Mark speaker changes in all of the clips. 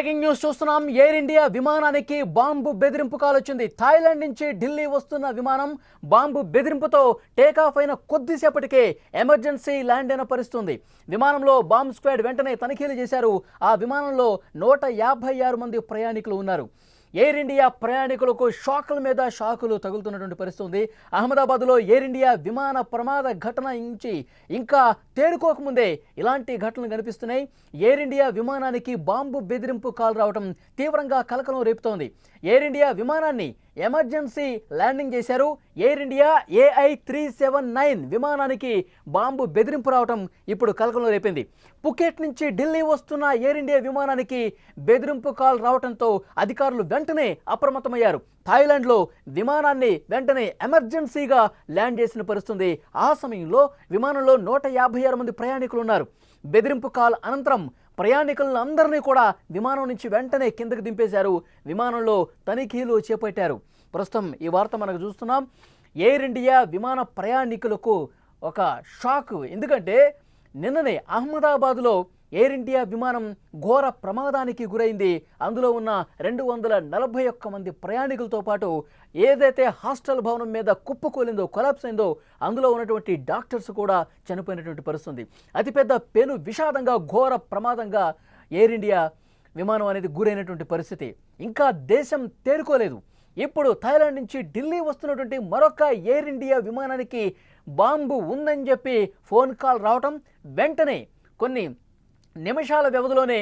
Speaker 1: Breaking news చూస్తున్నాం. Air India విమానానికి bomb బెదిరింపు కాలొచ్చింది థాయిలాండ్ నుంచి ఢిల్లీ వస్తున్న విమానం బాంబు బెదిరింపుతో టేకాఫ్ అయిన కొద్దిసేపటికే ఎమర్జెన్సీ ల్యాండ్ అయిన పరిస్థితుంది. విమానంలో బాంబ్ స్క్వాడ్ వెంటనే తనిఖీలు చేశారు. ఆ విమానంలో నూట యాభై ఆరు మంది ప్రయాణికులు ఉన్నారు. ఎయిర్ ఇండియా ప్రయాణికులకు షాకుల మీద షాకులు తగులుతున్నటువంటి పరిస్థితి ఉంది. అహ్మదాబాద్లో ఎయిర్ ఇండియా విమాన ప్రమాద ఘటన నుంచి ఇంకా తేరుకోకముందే ఇలాంటి ఘటనలు కనిపిస్తున్నాయి. ఎయిర్ ఇండియా విమానానికి బాంబు బెదిరింపు కాల్ రావడం తీవ్రంగా కలకలం రేపుతోంది. ఎయిర్ ఇండియా విమానాన్ని ఎమర్జెన్సీ ల్యాండింగ్ చేశారు. Air India AI three seven nine విమానానికి బాంబు బెదిరింపు రావటం ఇప్పుడు కలకలం రేపింది. పుకెట్ నుంచి ఢిల్లీ వస్తున్న ఎయిర్ ఇండియా విమానానికి బెదిరింపు కాల్ రావడంతో అధికారులు వెంటనే అప్రమత్తమయ్యారు. థాయిలాండ్లో విమానాన్ని వెంటనే ఎమర్జెన్సీగా ల్యాండ్ చేసిన పరిస్థితుంది. ఆ సమయంలో విమానంలో నూట యాభై ఆరు మంది ప్రయాణికులు ఉన్నారు. బెదిరింపు కాల్ అనంతరం ప్రయాణికులను అందరినీ కూడా విమానం నుంచి వెంటనే కిందకు దింపేశారు. విమానంలో తనిఖీలు చేపట్టారు. ప్రస్తుతం ఈ వార్త మనకు చూస్తున్నాం. ఎయిర్ ఇండియా విమాన ప్రయాణికులకు ఒక షాక్. ఎందుకంటే నిన్ననే అహ్మదాబాద్లో ఎయిర్ ఇండియా విమానం ఘోర ప్రమాదానికి గురైంది. అందులో ఉన్న రెండు వందల నలభై ఒక్క మంది ప్రయాణికులతో పాటు ఏదైతే హాస్టల్ భవనం మీద కుప్పకూలిందో కొలాప్స్ అయిందో అందులో ఉన్నటువంటి డాక్టర్స్ కూడా చనిపోయినటువంటి పరిస్థితుంది. అతిపెద్ద పెను విషాదంగా ఘోర ప్రమాదంగా ఎయిర్ ఇండియా విమానం అనేది గురైనటువంటి పరిస్థితి. ఇంకా దేశం తేరుకోలేదు. ఇప్పుడు థాయిలాండ్ నుంచి ఢిల్లీ వస్తున్నటువంటి మరొక ఎయిర్ ఇండియా విమానానికి బాంబు ఉందని చెప్పి ఫోన్ కాల్ రావటం వెంటనే కొన్ని నిమిషాల వ్యవధిలోనే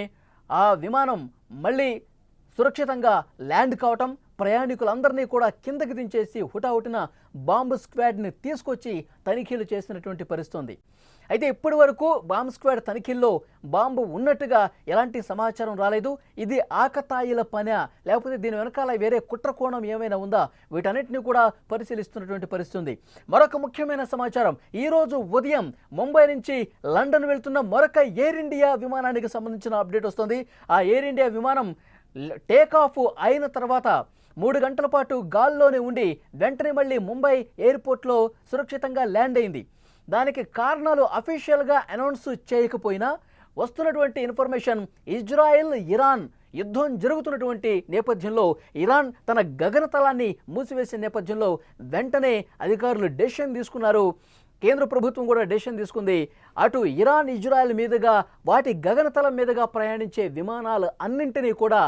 Speaker 1: ఆ విమానం మళ్ళీ సురక్షితంగా ల్యాండ్ కావటం ప్రయాణికులందరినీ కూడా కిందకి దించేసి హుటాహుటిన బాంబు స్క్వాడ్ని తీసుకొచ్చి తనిఖీలు చేసినటువంటి పరిస్థితుంది. అయితే ఇప్పటి వరకు బాంబ్ స్క్వాడ్ తనిఖీల్లో బాంబు ఉన్నట్టుగా ఎలాంటి సమాచారం రాలేదు. ఇది ఆకతాయిల పని లేకపోతే దీని వెనకాల వేరే కుట్ర కోణం ఏమైనా ఉందా? వీటన్నిటిని కూడా పరిశీలిస్తున్నటువంటి పరిస్థితి ఉంది మరొక ముఖ్యమైన సమాచారం ఈరోజు ఉదయం ముంబై నుంచి లండన్ వెళ్తున్న మరొక ఎయిర్ ఇండియా విమానానికి సంబంధించిన అప్డేట్ వస్తుంది. ఆ ఎయిర్ ఇండియా విమానం టేక్ ఆఫ్ అయిన తర్వాత మూడు గంటల పాటు గాల్లోనే ఉండి వెంటనే మళ్ళీ ముంబై ఎయిర్పోర్ట్లో సురక్షితంగా ల్యాండ్ అయింది. దానికి కారణాలు అఫీషియల్గా అనౌన్స్ చేయకపోయినా వస్తున్నటువంటి ఇన్ఫర్మేషన్ ఇజ్రాయెల్ ఇరాన్ యుద్ధం జరుగుతున్నటువంటి నేపథ్యంలో ఇరాన్ తన గగనతలాన్ని మూసివేసే నేపథ్యంలో వెంటనే అధికారులు డెసిషన్ తీసుకున్నారు. కేంద్ర ప్రభుత్వం కూడా డెసిషన్ తీసుకుంది. అటు ఇరాన్ ఇజ్రాయెల్ మీదుగా వాటి గగనతలం మీదుగా ప్రయాణించే విమానాలు అన్నింటినీ కూడా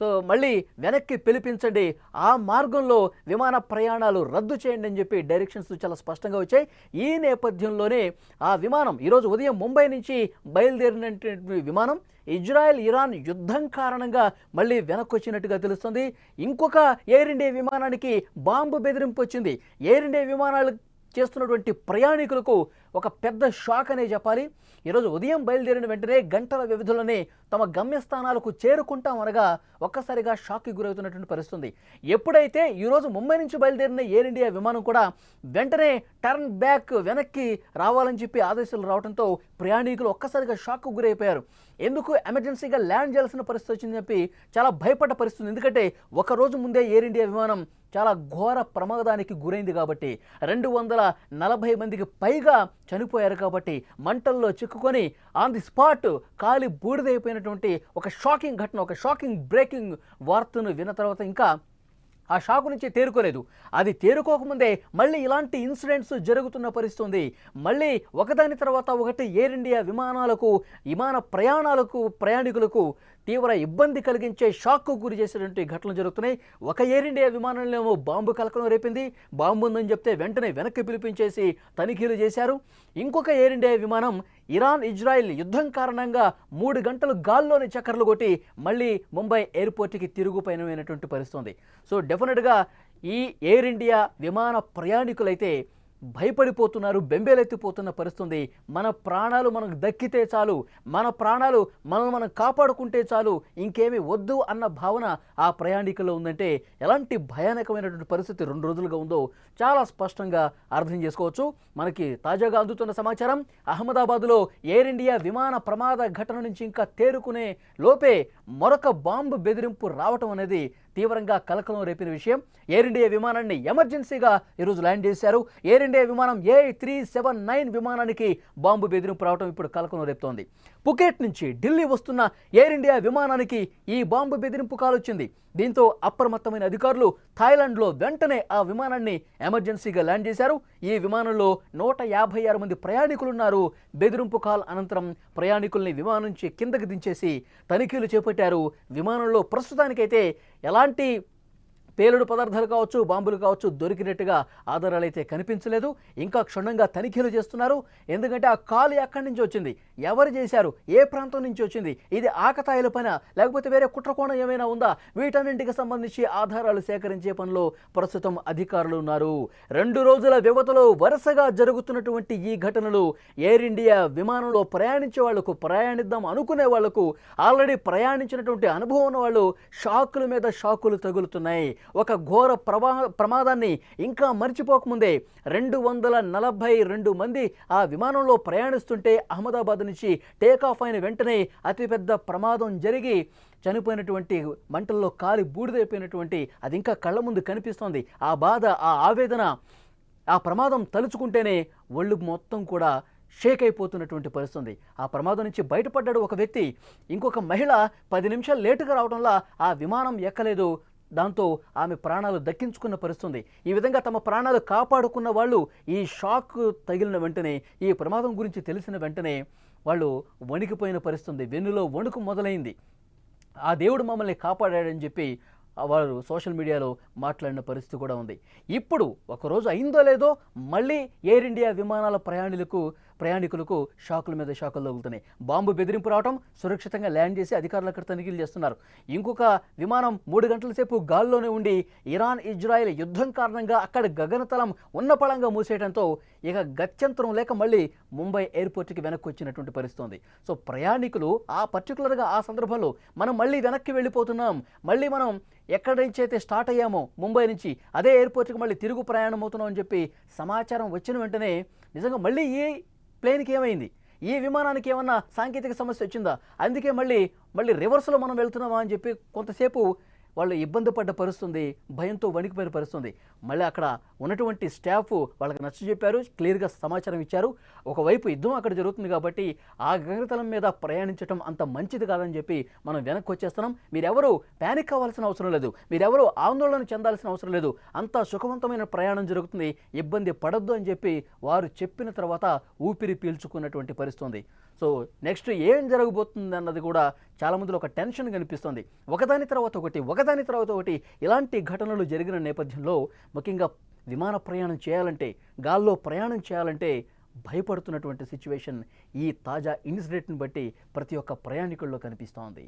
Speaker 1: సో మళ్ళీ వెనక్కి పిలిపించండి. ఆ మార్గంలో విమాన ప్రయాణాలు రద్దు చేయండి అని చెప్పి డైరెక్షన్స్ చాలా స్పష్టంగా వచ్చాయి. ఈ నేపథ్యంలోనే ఆ విమానం ఈరోజు ఉదయం ముంబై నుంచి బయలుదేరినటువంటి విమానం ఇజ్రాయెల్ ఇరాన్ యుద్ధం కారణంగా మళ్ళీ వెనక్కి వచ్చినట్టుగా తెలుస్తుంది. ఇంకొక ఎయిర్ ఇండియా విమానానికి బాంబు బెదిరింపు వచ్చింది. ఎయిర్ ఇండియా విమానాలు చేస్తున్నటువంటి ప్రయాణికులకు ఒక పెద్ద షాక్ అనే చెప్పాలి. ఈరోజు ఉదయం బయలుదేరిన వెంటనే గంటల వ్యవధిలోనే తమ గమ్యస్థానాలకు చేరుకుంటాం అనగా ఒక్కసారిగా షాక్కి గురవుతున్నటువంటి పరిస్థితుంది. ఎప్పుడైతే ఈరోజు ముంబై నుంచి బయలుదేరిన ఎయిర్ ఇండియా విమానం కూడా వెంటనే టర్న్ బ్యాక్ వెనక్కి రావాలని చెప్పి ఆదేశాలు రావడంతో ప్రయాణికులు ఒక్కసారిగా షాక్కు గురైపోయారు. ఎందుకు? ఎమర్జెన్సీగా ల్యాండ్ చేయాల్సిన పరిస్థితి వచ్చిందని చెప్పి చాలా భయపడ్డ పరిస్థితి ఎందుకంటే ఒక రోజు ముందే ఎయిర్ ఇండియా విమానం చాలా ఘోర ప్రమాదానికి గురైంది కాబట్టి రెండు వందల నలభై మందికి పైగా చనిపోయారు కాబట్టి మంటల్లో చిక్కుకొని ఆన్ ది స్పాట్ కాలి బూడిదైపోయినటువంటి ఒక షాకింగ్ ఘటన ఒక షాకింగ్ బ్రేకింగ్ వార్తను విన్న తర్వాత ఇంకా ఆ షాకు నుంచి తేరుకోలేదు. అది తేరుకోకముందే మళ్ళీ ఇలాంటి ఇన్సిడెంట్స్ జరుగుతున్న పరిస్థితి ఉంది. మళ్ళీ ఒకదాని తర్వాత ఒకటి ఎయిర్ ఇండియా విమానాలకు విమాన ప్రయాణాలకు ప్రయాణికులకు తీవ్ర ఇబ్బంది కలిగించే షాక్కు గురి చేసేటువంటి ఘటనలు జరుగుతున్నాయి. ఒక ఎయిర్ ఇండియా విమానంలో బాంబు కలకలం రేపింది. బాంబు ఉందని చెప్తే వెంటనే వెనక్కి పిలిపించేసి తనిఖీలు చేశారు. ఇంకొక ఎయిర్ ఇండియా విమానం ఇరాన్ ఇజ్రాయెల్ యుద్ధం కారణంగా మూడు గంటలు గాల్లోని చక్కర్లు కొట్టి మళ్ళీ ముంబై ఎయిర్పోర్ట్కి తిరుగు పయనమైనటువంటి సో డెఫినెట్గా ఈ ఎయిర్ ఇండియా విమాన ప్రయాణికులైతే భయపడిపోతున్నారు బెంబేలెత్తిపోతున్న పరిస్థితుంది. మన ప్రాణాలు మనకు దక్కితే చాలు మన ప్రాణాలు మనం మనం కాపాడుకుంటే చాలు ఇంకేమీ వద్దు అన్న భావన ఆ ప్రయాణికుల్లో ఉందంటే ఎలాంటి భయానకమైనటువంటి పరిస్థితి రెండు రోజులుగా ఉందో చాలా స్పష్టంగా అర్థం చేసుకోవచ్చు. మనకి తాజాగా అందుతున్న సమాచారం అహ్మదాబాద్లో ఎయిర్ ఇండియా విమాన ప్రమాద ఘటన నుంచి ఇంకా తేరుకునే లోపే మరొక బాంబు బెదిరింపు రావటం అనేది తీవ్రంగా కలకలం రేపిన విషయం ఎయిర్ ఇండియా విమానాన్ని ఎమర్జెన్సీగా ఈరోజు ల్యాండ్ చేశారు. ఎయిర్ ఇండియా విమానం ఏ త్రీ సెవెన్ నైన్ విమానానికి బాంబు బెదిరింపు రావడం ఇప్పుడు కలకలం రేపుతోంది. పుకెట్ నుంచి ఢిల్లీ వస్తున్న ఎయిర్ ఇండియా విమానానికి ఈ బాంబు బెదిరింపు కాలొచ్చింది. దీంతో అప్రమత్తమైన అధికారులు థాయిలాండ్లో వెంటనే ఆ విమానాన్ని ఎమర్జెన్సీగా ల్యాండ్ చేశారు. ఈ విమానంలో నూట యాభై ఆరు మంది ప్రయాణికులున్నారు. బెదిరింపు కాల్ అనంతరం ప్రయాణికుల్ని విమానం నుంచి కిందకి దించేసి తనిఖీలు చేపట్టారు. విమానంలో ప్రస్తుతానికైతే ఎలాంటి పేలుడు పదార్థాలు కావచ్చు బాంబులు కావచ్చు దొరికినట్టుగా ఆధారాలు అయితే కనిపించలేదు. ఇంకా క్షుణ్ణంగా తనిఖీలు చేస్తున్నారు. ఎందుకంటే ఆ కాలు ఎక్కడి నుంచి వచ్చింది? ఎవరు చేశారు? ఏ ప్రాంతం నుంచి వచ్చింది? ఇది ఆకతాయిల పైన లేకపోతే వేరే కుట్రకోణం ఏమైనా ఉందా? వీటన్నింటికి సంబంధించి ఆధారాలు సేకరించే పనిలో ప్రస్తుతం అధికారులు ఉన్నారు. రెండు రోజుల వ్యవధిలో వరుసగా జరుగుతున్నటువంటి ఈ ఘటనలు ఎయిర్ ఇండియా విమానంలో ప్రయాణించే వాళ్ళకు ప్రయాణిద్దాం అనుకునే వాళ్ళకు ఆల్రెడీ ప్రయాణించినటువంటి అనుభవం ఉన్న వాళ్ళు షాకుల మీద షాకులు తగులుతున్నాయి. ఒక ఘోర ప్రమా ప్రమాదాన్ని ఇంకా మర్చిపోకముందే రెండు వందల నలభై రెండు మంది ఆ విమానంలో ప్రయాణిస్తుంటే అహ్మదాబాద్ నుంచి టేకాఫ్ అయిన వెంటనే అతిపెద్ద ప్రమాదం జరిగి చనిపోయినటువంటి మంటల్లో కాలి బూడిదైపోయినటువంటి అది ఇంకా కళ్ళ ముందు కనిపిస్తోంది. ఆ బాధ ఆ ఆవేదన ఆ ప్రమాదం తలుచుకుంటేనే ఒళ్ళు మొత్తం కూడా షేక్ అయిపోతున్నటువంటి పరిస్థితుంది. ఆ ప్రమాదం నుంచి బయటపడ్డాడు ఒక వ్యక్తి. ఇంకొక మహిళ పది నిమిషాలు లేటుగా రావడంలో ఆ విమానం ఎక్కలేదు. దాంతో ఆమె ప్రాణాలు దక్కించుకున్న పరిస్థితుంది. ఈ విధంగా తమ ప్రాణాలు కాపాడుకున్న వాళ్ళు ఈ షాక్ తగిలిన వెంటనే ఈ ప్రమాదం గురించి తెలిసిన వెంటనే వాళ్ళు వణికిపోయిన పరిస్థితుంది. వెన్నులో వణుకు మొదలైంది. ఆ దేవుడు మమ్మల్ని కాపాడాడని చెప్పి వారు సోషల్ మీడియాలో మాట్లాడిన పరిస్థితి కూడా ఉంది. ఇప్పుడు ఒకరోజు అయిందో లేదో మళ్ళీ ఎయిర్ ఇండియా విమానాల ప్రయాణికులకు ప్రయాణికులకు షాకుల మీద షాకులు తగులుతున్నాయి. బాంబు బెదిరింపు రావడం సురక్షితంగా ల్యాండ్ చేసి అధికారులు అక్కడ తనిఖీలు చేస్తున్నారు. ఇంకొక విమానం మూడు గంటల సేపు గాల్లోనే ఉండి ఇరాన్ ఇజ్రాయెల్ యుద్ధం కారణంగా అక్కడ గగనతలం ఉన్నపళంగా మూసేయడంతో ఇక గత్యంతరం లేక మళ్ళీ ముంబై ఎయిర్పోర్ట్కి వెనక్కి వచ్చినటువంటి పరిస్థితి ఉంది సో ప్రయాణికులు ఆ పర్టికులర్గా ఆ సందర్భంలో మనం మళ్ళీ వెనక్కి వెళ్ళిపోతున్నాం. మళ్ళీ మనం ఎక్కడి నుంచి అయితే స్టార్ట్ అయ్యామో ముంబై నుంచి అదే ఎయిర్పోర్ట్కి మళ్ళీ తిరుగు ప్రయాణం అవుతున్నాం అని చెప్పి సమాచారం వచ్చిన వెంటనే నిజంగా మళ్ళీ ఈ ప్లేన్కి ఏమైంది ఈ విమానానికి ఏమన్నా సాంకేతిక సమస్య వచ్చిందా? అందుకే మళ్ళీ మళ్ళీ రివర్స్లో మనం వెళ్తున్నామా అని చెప్పి కొంతసేపు వాళ్ళు ఇబ్బంది పడ్డ పరిస్థితుంది భయంతో వణికిపోయిన పరిస్థితుంది. మళ్ళీ అక్కడ ఉన్నటువంటి స్టాఫ్ వాళ్ళకి నచ్చ చెప్పారు క్లియర్గా సమాచారం ఇచ్చారు. ఒకవైపు యుద్ధం అక్కడ జరుగుతుంది కాబట్టి ఆ గగనతలం మీద ప్రయాణించడం అంత మంచిది కాదని చెప్పి మనం వెనక్కి వచ్చేస్తున్నాం. మీరెవరూ ప్యానిక్ అవ్వాల్సిన అవసరం లేదు. మీరెవరూ ఆందోళన చెందాల్సిన అవసరం లేదు. అంత సుఖవంతమైన ప్రయాణం జరుగుతుంది. ఇబ్బంది పడద్దు అని చెప్పి వారు చెప్పిన తర్వాత ఊపిరి పీల్చుకున్నటువంటి పరిస్థితుంది. సో నెక్స్ట్ ఏం జరగబోతుంది అన్నది కూడా చాలా మందిలో ఒక టెన్షన్ కనిపిస్తుంది. ఒకదాని తర్వాత ఒకటి ఒకదాని తర్వాత ఒకటి ఇలాంటి ఘటనలు జరిగిన నేపథ్యంలో ముఖ్యంగా విమాన ప్రయాణం చేయాలంటే గాల్లో ప్రయాణం చేయాలంటే భయపడుతున్నటువంటి సిచ్యువేషన్ ఈ తాజా ఇన్సిడెంట్ని బట్టి ప్రతి ఒక్క ప్రయాణికుల్లో కనిపిస్తోంది.